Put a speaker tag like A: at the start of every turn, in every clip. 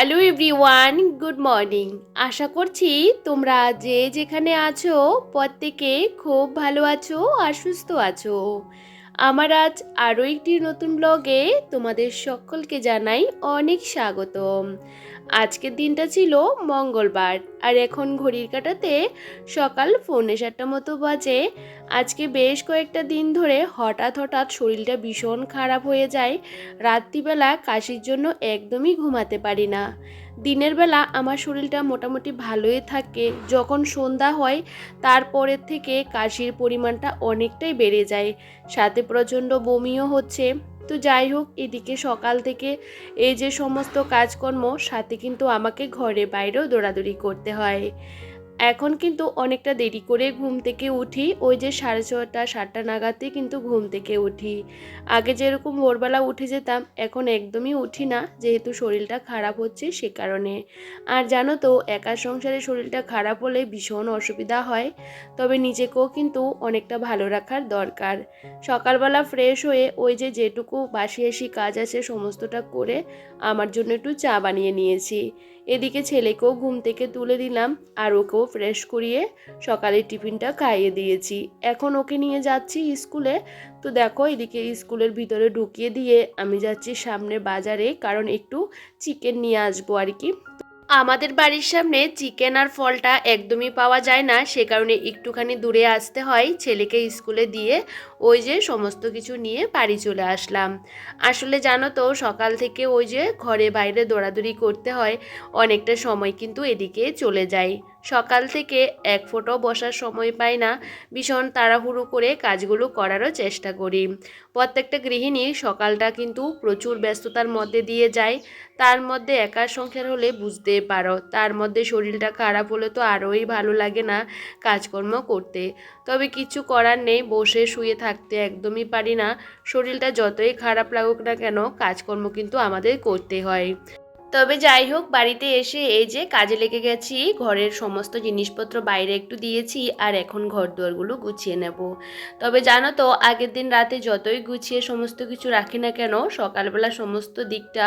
A: Hello everyone, good morning. আশা করছি তোমরা যে যেখানে আছো, প্রত্যেকে খুব ভালো আছো আর সুস্থ আছো। আমার আজ আরও একটি নতুন ব্লগে তোমাদের সকলকে জানাই অনেক স্বাগতম। আজকের দিনটা ছিল মঙ্গলবার, আর এখন ঘড়ির কাটাতে সকাল পৌনে সাতটা মতো বাজে। আজকে বেশ কয়েকটা দিন ধরে হঠাৎ হঠাৎ শরীরটা ভীষণ খারাপ হয়ে যায়। রাত্রিবেলা কাশির জন্য একদমই ঘুমাতে পারি না। দিনের বেলা আমার শরীরটা মোটামুটি ভালোই থাকে। যখন সন্ধ্যা হয়, তারপরের থেকে কাশির পরিমাণটা অনেকটাই বেড়ে যায়। সাথে প্রচণ্ড বমিও হচ্ছে। তো যাই হোক, এদিকে সকাল থেকে এই যে সমস্ত কাজকর্ম, সাথে কিন্তু আমাকে ঘরে বাইরেও দৌড়াদৌড়ি করতে হয়। এখন কিন্তু অনেকটা দেরি করে ঘুম থেকে উঠি। ওই যে সাড়ে ছটা সাতটা নাগাদই কিন্তু ঘুম থেকে উঠি। আগে যেরকম ভোরবেলা উঠে যেতাম, এখন একদমই উঠি না। যেহেতু শরীরটা খারাপ হচ্ছে সে কারণে। আর জানো তো একা সংসারে শরীরটা খারাপ হলে ভীষণ অসুবিধা হয়। তবে নিজেকেও কিন্তু অনেকটা ভালো রাখার দরকার। সকালবেলা ফ্রেশ হয়ে ওই যে যেটুকু বাসি আসি কাজ আছে, সমস্তটা করে আমার জন্য একটু চা বানিয়ে নিয়েছি। এদিকে ছেলেকেও ঘুম থেকে তুলে দিলাম আর ওকেও ফ্রেশ করিয়ে সকালের টিফিনটা খাইয়ে দিয়েছি। এখন ওকে নিয়ে যাচ্ছি স্কুলে। তো দেখো এদিকে স্কুলের ভিতরে ঢুকিয়ে দিয়ে আমি যাচ্ছি সামনে বাজারে, কারণ একটু চিকেন নিয়ে আসব আর কি। আমাদের বাড়ির সামনে চিকেন আর ফলটা একদমই পাওয়া যায় না, সে কারণে একটুখানি দূরে আসতে হয় ছেলেকে স্কুলে দিয়ে, ওই যে সমস্ত কিছু নিয়ে বাড়ি চলে আসলাম। আসলে জানো তো, সকাল থেকে ওই যে ঘরে বাইরে দৌড়াদৌড়ি করতে হয়, অনেকটা সময় কিন্তু এদিকে চলে যায়। সকাল থেকে এক ফোঁটো বসার সময় পাই না। ভীষণ তাড়াহুড়ো করে কাজগুলো করারও চেষ্টা করি। প্রত্যেকটা গৃহিণী সকালটা কিন্তু প্রচুর ব্যস্ততার মধ্যে দিয়ে যায়। তার মধ্যে একার সংসার হলে বুঝতে পারো, তার মধ্যে শরীরটা খারাপ হলে তো আরোই ভালো লাগে না কাজকর্ম করতে। তবে কিছু করার নেই, বসে শুয়ে থাকতে একদমই পারি না। শরীরটা যতই খারাপ লাগুক না কেন, কাজকর্ম কিন্তু আমাদের করতে হয়। তবে যাই হোক, বাড়িতে এসে এই যে কাজে লেগে গেছি, ঘরের সমস্ত জিনিসপত্র বাইরে একটু দিয়েছি আর এখন ঘর দুয়ারগুলো গুছিয়ে নেব। তবে জানো তো, আগের দিন রাতে যতই গুছিয়ে সমস্ত কিছু রাখি না কেন, সকালবেলা সমস্ত দিকটা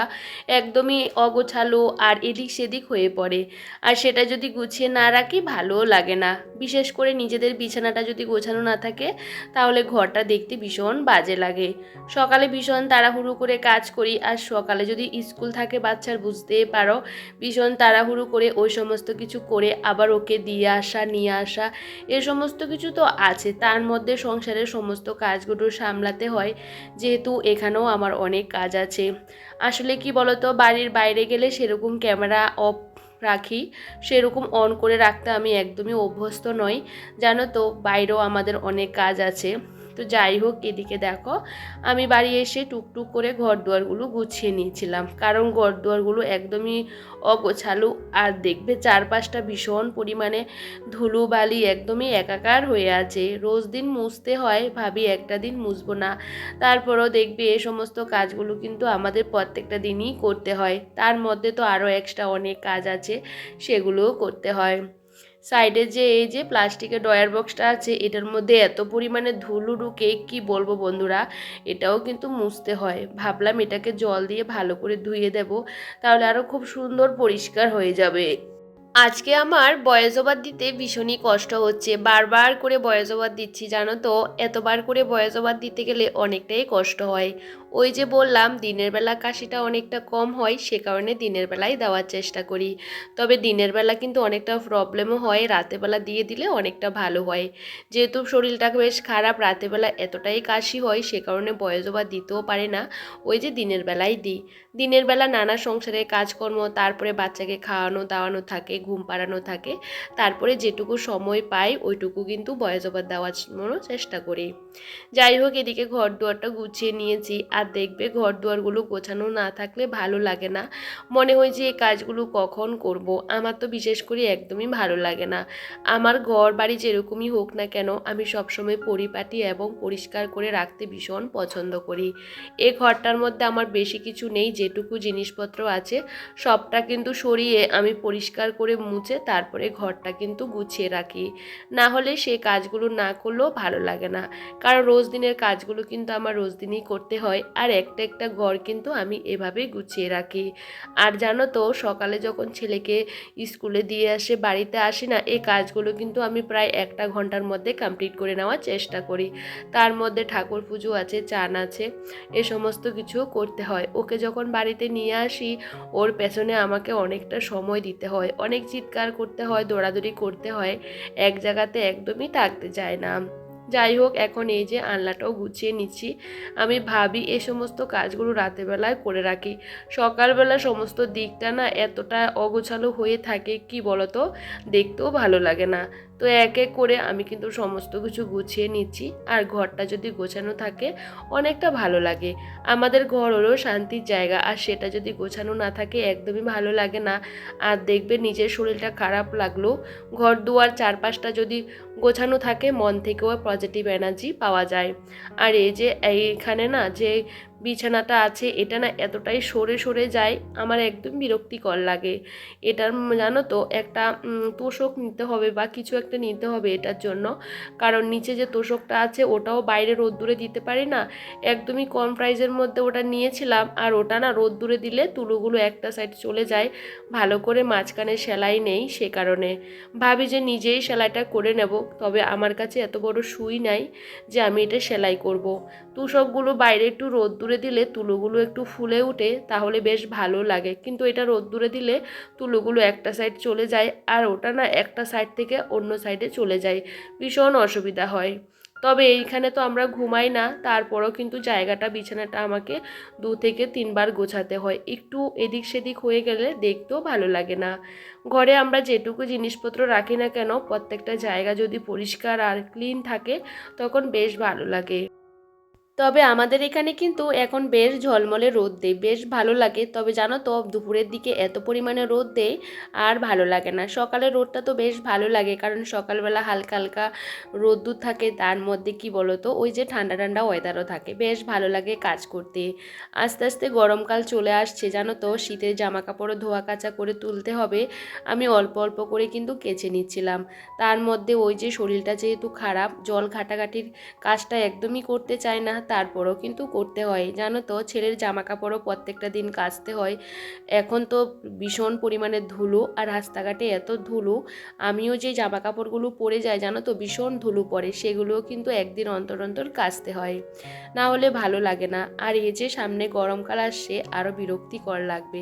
A: একদমই অগোছালো আর এদিক সেদিক হয়ে পড়ে। আর সেটা যদি গুছিয়ে না রাখি, ভালোও লাগে না। বিশেষ করে নিজেদের বিছানাটা যদি গোছানো না থাকে, তাহলে ঘরটা দেখতে ভীষণ বাজে লাগে। সকালে ভীষণ তাড়াহুড়ো করে কাজ করি, আর সকালে যদি স্কুল থাকে বাচ্চার বুঝতে পারো। ভীষণ তাড়াহুড়ো করে ওই সমস্ত কিছু করে আবার ওকে দিয়ে আসা, নিয়ে আসা, এ সমস্ত কিছু তো আছে। তার মধ্যে সংসারের সমস্ত কাজগুলো সামলাতে হয়। যেহেতু এখানেও আমার অনেক কাজ আছে। আসলে কি বলতো, বাড়ির বাইরে গেলে সেরকম ক্যামেরা অফ রাখি, সেরকম অন করে রাখতে আমি একদমই অভ্যস্ত নই। জানো তো, বাইরেও আমাদের অনেক কাজ আছে। তো যাই হোক, এদিকে দেখো, আমি বাড়ি এসে টুকটুক করে ঘর দুয়ারগুলো গুছিয়ে নিয়েছিলাম। কারণ ঘর দুয়ারগুলো একদমই অগোছালো, আর দেখবে চারপাশটা ভীষণ পরিমাণে ধুলো বালি একদমই একাকার হয়ে আছে। রোজ দিন মুছতে হয়, ভাবি একটা দিন মুছবো না। তারপরও দেখবে এ সমস্ত কাজগুলো কিন্তু আমাদের প্রত্যেকটা দিনই করতে হয়। তার মধ্যে তো আরও এক্সট্রা অনেক কাজ আছে, সেগুলোও করতে হয়। সাইডে যে এই যে প্লাস্টিকের ডয়ার বক্সটা আছে, এটার মধ্যে এত পরিমাণে ধুলো ঢুকে, কি বলব বন্ধুরা? এটাও কিন্তু মুছতে হয়। ভাবলাম এটাকে জল দিয়ে ভালো করে ধুয়ে দেব, তাহলে আরও খুব সুন্দর পরিষ্কার হয়ে যাবে। আজকে আমার বয়স দিতে ভীষণই কষ্ট হচ্ছে। বারবার করে বয়স দিচ্ছি, জানো তো? এতবার করে বয়স দিতে গেলে অনেকটাই কষ্ট হয়। ওই যে বললাম, দিনের বেলা কাশিটা অনেকটা কম হয়, সে কারণে দিনের বেলায় দেওয়ার চেষ্টা করি। তবে দিনের বেলা কিন্তু অনেকটা প্রবলেমও হয় রাতের বেলা দিয়ে দিলে অনেকটা ভালো হয়। যেহেতু শরীরটা বেশ খারাপ রাতের বেলা এতটাই কাশি হয়, সে কারণে বয়স ওভার দিতেও পারে না, ওই যে দিনের বেলায় দিই। দিনের বেলা নানা সংসারের কাজকর্ম, তারপরে বাচ্চাকে খাওয়ানো দাওয়ানো থাকে, ঘুম পাড়ানো থাকে, তারপরে যেটুকু সময় পাই, ওইটুকু কিন্তু বয়স ওভার দেওয়ার চেষ্টা করি। যাই হোক, এদিকে ঘর দুয়ারটা গুছিয়ে নিয়েছি, আর দেখবে ঘর দুয়ারগুলো গোছানো না থাকলে ভালো লাগে না। মনে হয় যে এই কাজগুলো কখন করব, আমার তো বিশেষ করে একদমই ভালো লাগে না। আমার ঘর বাড়ি যেরকমই হোক না কেন, আমি সবসময় পরিপাটি এবং পরিষ্কার করে রাখতে ভীষণ পছন্দ করি। এই ঘরটার মধ্যে আমার বেশি কিছু নেই, যেটুকু জিনিসপত্র আছে, সবটা কিন্তু সরিয়ে আমি পরিষ্কার করে মুছে তারপরে ঘরটা কিন্তু গুছিয়ে রাখি। না হলে সে কাজগুলো না করলেও ভালো লাগে না। কারণ রোজ দিনের কাজগুলো কিন্তু আমার রোজ দিনই করতে হয়। আর একটা একটা ঘর কিন্তু আমি এভাবেই গুছিয়ে রাখি। আর জানো তো, সকালে যখন ছেলেকে স্কুলে দিয়ে আসে, বাড়িতে আসি না এই কাজগুলো কিন্তু আমি প্রায় একটা ঘণ্টার মধ্যে কমপ্লিট করে নেওয়ার চেষ্টা করি। তার মধ্যে ঠাকুর পুজো আছে, চান আছে, এ সমস্ত কিছু করতে হয়। ওকে যখন বাড়িতে নিয়ে আসি, ওর পেছনে আমাকে অনেকটা সময় দিতে হয়। অনেক চিৎকার করতে হয়, দৌড়াদৌড়ি করতে হয়, এক জায়গাতে একদমই থাকতে চায় না। যাই হোক, এখন এই যে আনলাটাও গুছিয়ে নিচ্ছি। আমি ভাবি এই সমস্ত কাজগুলো রাতেরবেলায় করে রাখি। সকালবেলা সমস্ত দিকটা না এতটা অগোছালো হয়ে থাকে, কি বলতো? দেখতেও ভালো লাগে না। তো এক এক করে আমি কিন্তু সমস্ত কিছু গুছিয়ে নিচ্ছি। আর ঘরটা যদি গোছানো থাকে, অনেকটা ভালো লাগে। আমাদের ঘর হলো শান্তির জায়গা, আর সেটা যদি গোছানো না থাকে, একদমই ভালো লাগে না। আর দেখবে নিজের শরীরটা খারাপ লাগল। ঘর দুয়ার চারপাশটা যদি গোছানো থাকে, মন থেকেও পজিটিভ এনার্জি পাওয়া যায়। আর এই যে এইখানে না, যে বিছানাটা আছে, এটা না এতটাই সরে সরে যায়, আমার একদম বিরক্তিকর লাগে। এটার জানো তো, একটা তোষক নিতে হবে বা কিছু একটা নিতে হবে এটার জন্য। কারণ নিচে যে তোষকটা আছে, ওটাও বাইরে রোদ্দুরে দিতে পারি না। একদমই কম প্রাইজের মধ্যে ওটা নিয়েছিলাম, আর ওটা না রোদ্দুরে দিলে তুলোগুলো একটা সাইড চলে যায়, ভালো করে মাঝখানে সেলাই নেই সে কারণে। ভাবি যে নিজেই সেলাইটা করে নেব, তবে আমার কাছে এত বড় সুই নাই যে আমি এটা সেলাই করব। তুষকগুলো বাইরে একটু রোদ্দুরে দিলে তুলোগুলো একটু ফুলে উঠে তাহলে বেশ ভালো লাগে। কিন্তু এটা রোদ্দুরে দিলে তুলোগুলো একটা সাইড চলে যায় আর ওটা না একটা সাইড থেকে অন্য সাইডে চলে যায়। ভীষণ অসুবিধা হয়। তবে এইখানে তো আমরা ঘুমাই না, তারপরও কিন্তু জায়গাটা, বিছানাটা আমাকে দু থেকে তিনবার গোছাতে হয়। একটু এদিক সেদিক হয়ে গেলে দেখতেও ভালো লাগে না। ঘরে আমরা যেটুকু জিনিসপত্র রাখি না কেন, প্রত্যেকটা জায়গা যদি পরিষ্কার আর ক্লিন থাকে, তখন বেশ ভালো লাগে। তবে আমাদের এখানে কিন্তু এখন বেশ ঝলমলে রোদ দেয়, বেশ ভালো লাগে। তবে জানো তো, দুপুরের দিকে এত পরিমাণে রোদ দেয় আর ভালো লাগে না। সকালে রোদটা তো বেশ ভালো লাগে, কারণ সকালবেলা হালকা হালকা রোদ্দুর থাকে, তার মধ্যে কি বলো তো ওই যে ঠান্ডা ঠান্ডা ওয়েদারও থাকে। বেশ ভালো লাগে কাজ করতে। আস্তে আস্তে গরমকাল চলে আসছে, জানো তো, শীতের জামা কাপড়ও ধোয়া কাচা করে তুলতে হবে। আমি অল্প অল্প করে কিন্তু কেচে নিচ্ছিলাম। তার মধ্যে ওই যে শরীরটা যেহেতু খারাপ, জল ঘাটাঘাটির কাজটা একদমই করতে চায় না তারপরও কিন্তু করতে হয়। জানো তো, ছেলের জামা কাপড়ও প্রত্যেকটা দিন কাচতে হয়। এখন তো ভীষণ পরিমাণে ধুলো আর রাস্তাঘাটে এত ধুলো, আমিও যে জামা কাপড়গুলো পরে যায় জানো তো, ভীষণ ধুলো পরে, সেগুলোও কিন্তু একদিন অন্তর অন্তর কাচতে হয়। না হলে ভালো লাগে না। আর এই যে সামনে গরমকাল আসছে আরও বিরক্তিকর লাগবে।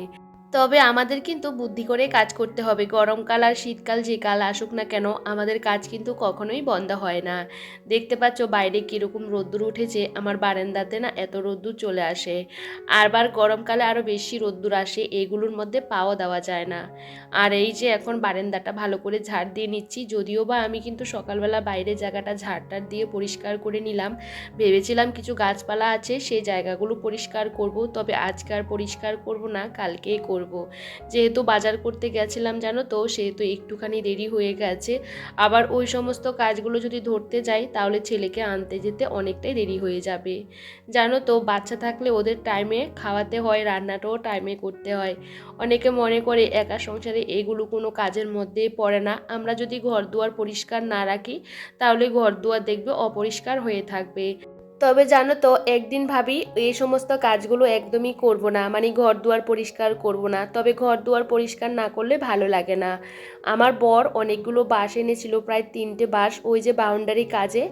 A: তবে আমাদের কিন্তু বুদ্ধি করে কাজ করতে হবে। গরমকাল আর শীতকাল যে কাল আসুক না কেন, আমাদের কাজ কিন্তু কখনোই বন্ধ হয় না। দেখতে পাচ্ছ বাইরে কীরকম রোদ্দুর উঠেছে, আমার বারান্দাতে না এত রোদ্দুর চলে আসে। আরবার গরমকালে আরও বেশি রোদ্দুর আসে, এগুলোর মধ্যে পাওয়া দেওয়া যায় না। আর এই যে এখন বারান্দাটা ভালো করে ঝাড় দিয়ে নিচ্ছি, যদিও বা আমি কিন্তু সকালবেলা বাইরে জায়গাটা ঝাড়টার দিয়ে পরিষ্কার করে নিলাম। ভেবেছিলাম কিছু গাছপালা আছে সেই জায়গাগুলো পরিষ্কার করব, তবে আজকে আর পরিষ্কার করব না, কালকেই করব। যেহেতু বাজার করতে গেছিলাম, জানো তো, সেহেতু একটুখানি দেরি হয়ে গেছে। আবার ওই সমস্ত কাজগুলো যদি ধরতে যাই, তাহলে ছেলেকে আনতে যেতে অনেকটাই দেরি হয়ে যাবে। জানো তো, বাচ্চা থাকলে ওদের টাইমে খাওয়াতে হয়, রান্নাটাও টাইমে করতে হয়। অনেকে মনে করে একা সংসারে এগুলো কোনো কাজের মধ্যে পড়ে না। আমরা যদি ঘর দুয়ার পরিষ্কার না রাখি, তাহলে ঘর দুয়ার দেখবে অপরিষ্কার হয়ে থাকবে। তবে জানো তো, একদিন ভাবি এই সমস্ত কাজগুলো একদমই করব না মানে ঘর দুয়ার পরিষ্কার করব না। তবে ঘর দুয়ার পরিষ্কার না করলে ভালো লাগে না। আমার বর অনেকগুলো বাঁশ এনেছিল, প্রায় তিনটে বাঁশ, ওই যে বাউন্ডারি কাজে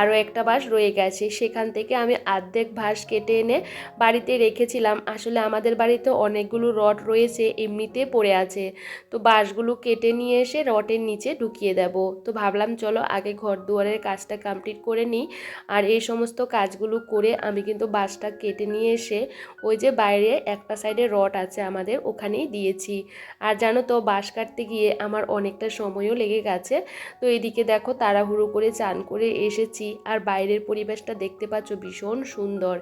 A: আরও একটা বাঁশ রয়ে গেছে। সেখান থেকে আমি আর্ধেক বাঁশ কেটে এনে বাড়িতে রেখেছিলাম। আসলে আমাদের বাড়িতে অনেকগুলো রড রয়েছে, এমনিতে পড়ে আছে। তো বাঁশগুলো কেটে নিয়ে এসে রটের নিচে ঢুকিয়ে দেব। তো ভাবলাম, চলো আগে ঘর দুয়ারের কাজটা কমপ্লিট করে নিই। আর এই সমস্ত কাজগুলো করে আমি কিন্তু বাঁশটা কেটে নিয়ে এসে ওই যে বাইরে একটা সাইডে রড আছে আমাদের ওখানেই দিয়েছি। আর জানো তো বাঁশ কাটতে গিয়ে আমার অনেকটা সময়ও লেগে গেছে। তো এদিকে দেখো তাড়াহুড়ো করে চান করে এসেছি। আর বাইরের পরিবেশটা দেখতে পাচ্ছ ভীষণ সুন্দর।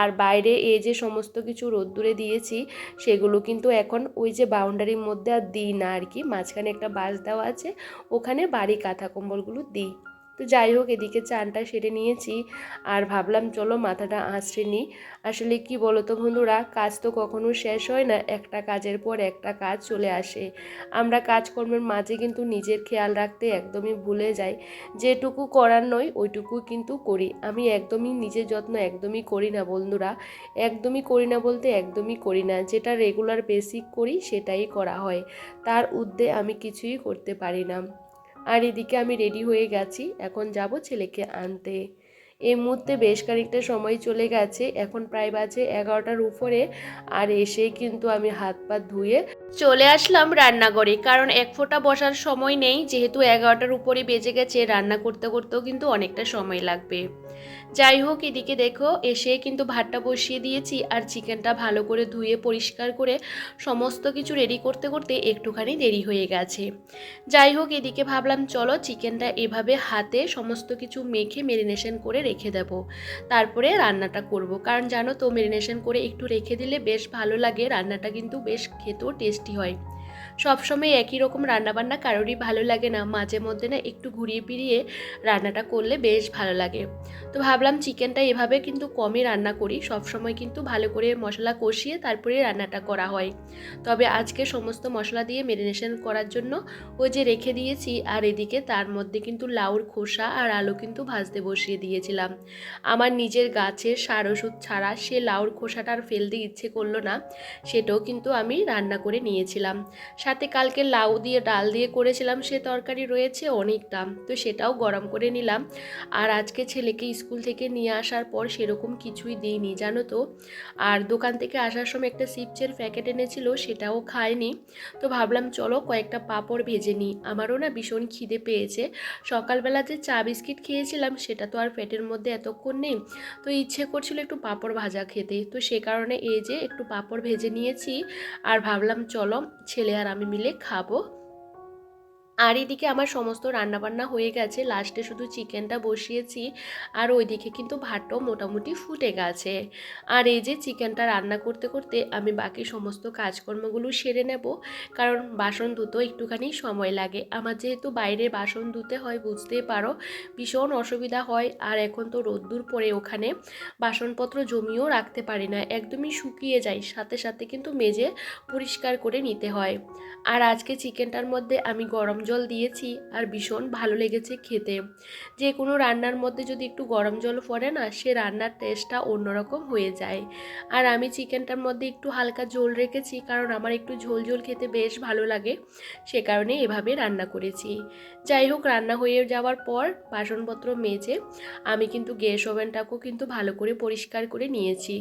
A: আর বাইরে এই যে সমস্ত কিছু রোদ্দুরে দিয়েছি, সেগুলো কিন্তু এখন ওই যে বাউন্ডারির মধ্যে আর দিই না আর কি। মাঝখানে একটা বাঁশ দেওয়া আছে, ওখানে বাড়ি কাঁথা কম্বলগুলো দিই। তো যাই হোক, এদিকে চানটা সেরে নিয়েছি। আর ভাবলাম, চলো মাথাটা আঁচড়ে নিই। আসলে কি বলো তো বন্ধুরা, কাজ তো কখনো শেষ হয় না, একটা কাজের পর একটা কাজ চলে আসে। আমরা কাজকর্মের মাঝে কিন্তু নিজের খেয়াল রাখতে একদমই ভুলে যাই। যেটুকু করার নয়, ওইটুকু কিন্তু করি। আমি একদমই নিজের যত্ন একদমই করি না বন্ধুরা। একদমই করি না বলতে একদমই করি না। যেটা রেগুলার বেসিক করি, সেটাই করা হয়। তার উদ্দে আমি কিছুই করতে পারি না। আর এদিকে আমি রেডি হয়ে গেছি। এখন যাব ছেলেকে আনতে। এই মুহূর্তে বেশ খানিকটা সময় চলে গেছে। এখন প্রায় বাজে এগারোটার উপরে আর এসে কিন্তু আমি হাত পা ধুয়ে চলে আসলাম রান্নাঘরে। কারণ এক ফোঁটা বসার সময় নেই। যেহেতু এগারোটার উপরে বেজে গেছে, রান্না করতে করতেও কিন্তু অনেকটা সময় লাগবে। যাই হোক এদিকে দেখো, এসে কিন্তু ভাতটা বসিয়ে দিয়েছি আর চিকেনটা ভালো করে ধুয়ে পরিষ্কার করে সমস্ত কিছু রেডি করতে করতে একটুখানি দেরি হয়ে গেছে। যাই হোক এদিকে ভাবলাম, চলো চিকেনটা এভাবে হাতে সমস্ত কিছু মেখে মেরিনেশন করে রেখে দেব। তারপরে রান্নাটা করব। কারণ জানো তো মেরিনেশন করে একটু রেখে দিলে বেশ ভালো লাগে, রান্নাটা কিন্তু বেশ খেতেও টেস্টি হয়। সবসময় একই রকম রান্নাবান্না কারোরই ভালো লাগে না। মাঝে মধ্যে না একটু ঘুরিয়ে ফিরিয়ে রান্নাটা করলে বেশ ভালো লাগে। তো ভাবলাম চিকেনটা এভাবে কিন্তু কমই রান্না করি। সবসময় কিন্তু ভালো করে মশলা কষিয়ে তারপরে রান্নাটা করা হয়। তবে আজকে সমস্ত মশলা দিয়ে মেরিনেশন করার জন্য ওই যে রেখে দিয়েছি আর এদিকে তার মধ্যে কিন্তু লাউর খোসা আর আলু কিন্তু ভাজতে বসিয়ে দিয়েছিলাম। আমার নিজের গাছের সার ওষুধ ছাড়া সে লাউর খোসাটা আর ফেলতে ইচ্ছে করল না, সেটাও কিন্তু আমি রান্না করে নিয়েছিলাম। সাথে কালকে লাউ দিয়ে, ডাল দিয়ে করেছিলাম, সে তরকারি রয়েছে অনেকটা। তো সেটাও গরম করে নিলাম। আর আজকে ছেলেকে স্কুল থেকে নিয়ে আসার পর সেরকম কিছুই দিইনি, জানো তো? আর দোকান থেকে আসার সময় একটা চিপসের প্যাকেট এনেছিল, সেটাও খায়নি তো ভাবলাম, চলো কয়েকটা পাঁপড় ভেজে নিই। আমারও না ভীষণ খিদে পেয়েছে। সকালবেলা যে চা বিস্কিট খেয়েছিলাম, সেটা তো আর পেটের মধ্যে এতক্ষণ নেই। তো ইচ্ছে করছিল একটু পাঁপড় ভাজা খেতে। তো সে কারণে এই যে একটু পাঁপড় ভেজে নিয়েছি। আর ভাবলাম, চলো ছেলে আর আমি মিলে খাব। আর এদিকে আমার সমস্ত রান্নাবান্না হয়ে গেছে। লাস্টে শুধু চিকেনটা বসিয়েছি, আর ওইদিকে কিন্তু ভাতটাও মোটামুটি ফুটে গেছে। আর এই যে চিকেনটা রান্না করতে করতে আমি বাকি সমস্ত কাজকর্মগুলো সেরে নেব, কারণ বাসন ধুতেও একটুখানি সময় লাগে। আমার যেহেতু বাইরে বাসন ধুতে হয়, বুঝতেই পারো, ভীষণ অসুবিধা হয়, আর এখন তো রোদ্দুর পরে ওখানে। বাসনপত্র জমিয়েও রাখতে পারি না, একদমই শুকিয়ে যায়। সাথে সাথে কিন্তু মেজে পরিষ্কার করে নিতে হয়। আর আজকে চিকেনটার মধ্যে আমি গরম জল দিয়েছি আর ভীষণ ভালো লেগেছে খেতে। যে কোনো রান্নার মধ্যে যদি একটু গরম জল পড়ে না, সে রান্নার টেস্টটা অন্যরকম হয়ে যায়। আর আমি চিকেনটার মধ্যে একটু হালকা ঝোল রেখেছি, কারণ আমার একটু ঝোল ঝোল খেতে বেশ ভালো লাগে। সে কারণে এভাবে রান্না করেছি। যাই হোক, রান্না হয়ে যাওয়ার পর বাসনপত্র মেজে আমি কিন্তু গ্যাস ওভেনটাকেও কিন্তু ভালো করে পরিষ্কার করে নিয়েছি।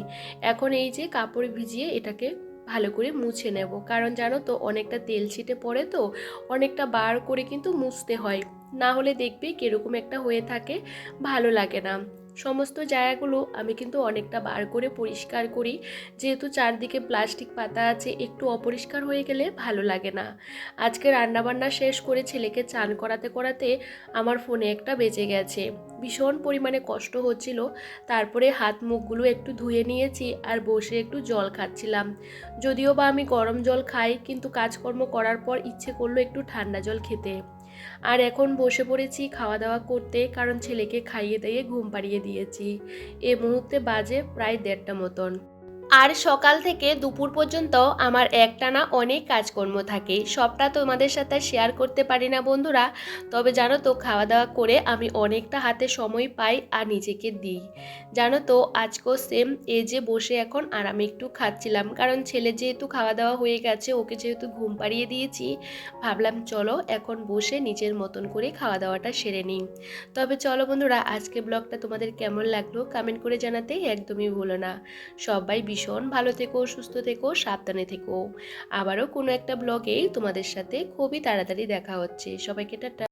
A: এখন এই যে কাপড় ভিজিয়ে এটাকে ভালো করে মুছে নেব। কারণ জানো তো, অনেকটা তেল ছিটে পড়ে তো, অনেকটা বার করে কিন্তু মুছতে হয়। না হলে দেখবে কীরকম একটা হয়ে থাকে, ভালো লাগে না। সমস্ত জায়গাগুলো আমি কিন্তু অনেকটা বার করে পরিষ্কার করি। যেহেতু চারদিকে প্লাস্টিক পাতা আছে, একটু অপরিষ্কার হয়ে গেলে ভালো লাগে না। আজকে রান্নাবান্না শেষ করে ছেলেকে চান করাতে করাতে আমার ফোনে একটা বেজে গেছে। ভীষণ পরিমাণে কষ্ট হচ্ছিল। তারপরে হাত মুখগুলো একটু ধুয়ে নিয়েছি আর বসে একটু জল খাচ্ছিলাম। যদিও বা আমি গরম জল খাই, কিন্তু কাজকর্ম করার পর ইচ্ছে করল একটু ঠান্ডা জল খেতে। আর এখন বসে পড়েছি খাওয়া দাওয়া করতে, কারণ ছেলেকে খাইয়ে দাইয়ে ঘুম পাড়িয়ে দিয়েছি। এ মুহূর্তে বাজে প্রায় দেড়টা মতন। আর সকাল থেকে দুপুর পর্যন্ত আমার একটানা অনেক কাজকর্ম থাকে। সবটা তোমাদের সাথে শেয়ার করতে পারি না বন্ধুরা। তবে জানো তো খাওয়া দাওয়া করে আমি অনেকটা হাতে সময় পাই আর নিজেকে দিই। জানো তো, আজকেও সেম এই যে বসে এখন আর আমি একটু খাচ্ছিলাম। কারণ ছেলে যেহেতু খাওয়া দাওয়া হয়ে গেছে, ওকে যেহেতু ঘুম পাড়িয়ে দিয়েছি, ভাবলাম চলো এখন বসে নিজের মতন করে খাওয়া দাওয়াটা সেরে নিই। তবে চলো বন্ধুরা আজকে ব্লগটা তোমাদের কেমন লাগল? কমেন্ট করে জানাতে একদমই ভুলো না। সবাই ভীষণ ভালো থেকো, সুস্থ থেকো, সাবধানে থেকো। আবারও কোনো একটা ব্লগে তোমাদের সাথে খুবই তাড়াতাড়ি দেখা হচ্ছে। সবাইকে টাটা।